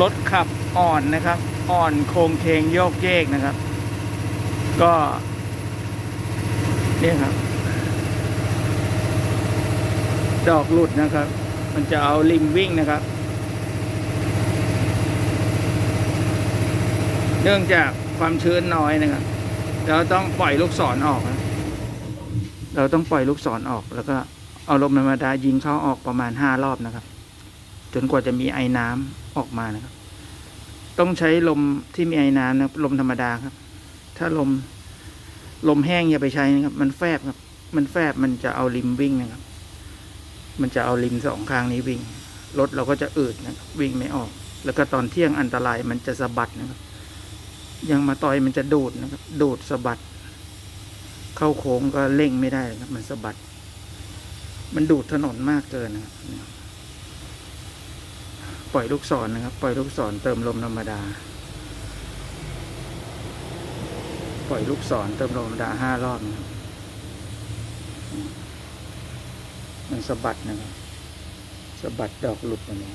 รถขับอ่อนนะครับ อ่อนโครงเคงโยกเยกนะครับ ก็เนี่ยครับ ดอกหลุดนะครับ มันจะเอาลิมวิ่งนะครับ เนื่องจากความชื้นน้อยนะครับ เราต้องปล่อยลูกศรออกนะเราต้องปล่อยลูกศรออกแล้วก็เอาลมธรรมดายิงเข้าออกประมาณห้ารอบนะครับ จนกว่าจะมีไอ้น้ำออกมานะครับ ต้องใช้ลมที่มีไอ้น้ำนะลมธรรมดาครับ ถ้าลมลมแห้งอย่าไปใช้นะครับ มันแฟบครับ มันแฟบมันจะเอาริมวิ่งนะครับ มันจะเอาริมสองข้างนี้วิ่งรถเราก็จะอืดนะครับวิ่งไม่ออก แล้วก็ตอนเที่ยงอันตรายมันจะสะบัดนะครับ ยังมาต่อยมันจะดูดนะครับ ดูดสะบัด เข้าโค้งก็เร่งไม่ได้ครับ มันสะบัด มันดูดถนนมากเกินนะครับ ปล่อยลูกศรนนะครับ ปล่อยลูกศรเติมลมธรรมดา ปล่อยลูกศรเติมลมธรรมดาห้ารอบนะครับมันสะบัดนะครับสะบัดดอกหลุดมาเนี่ย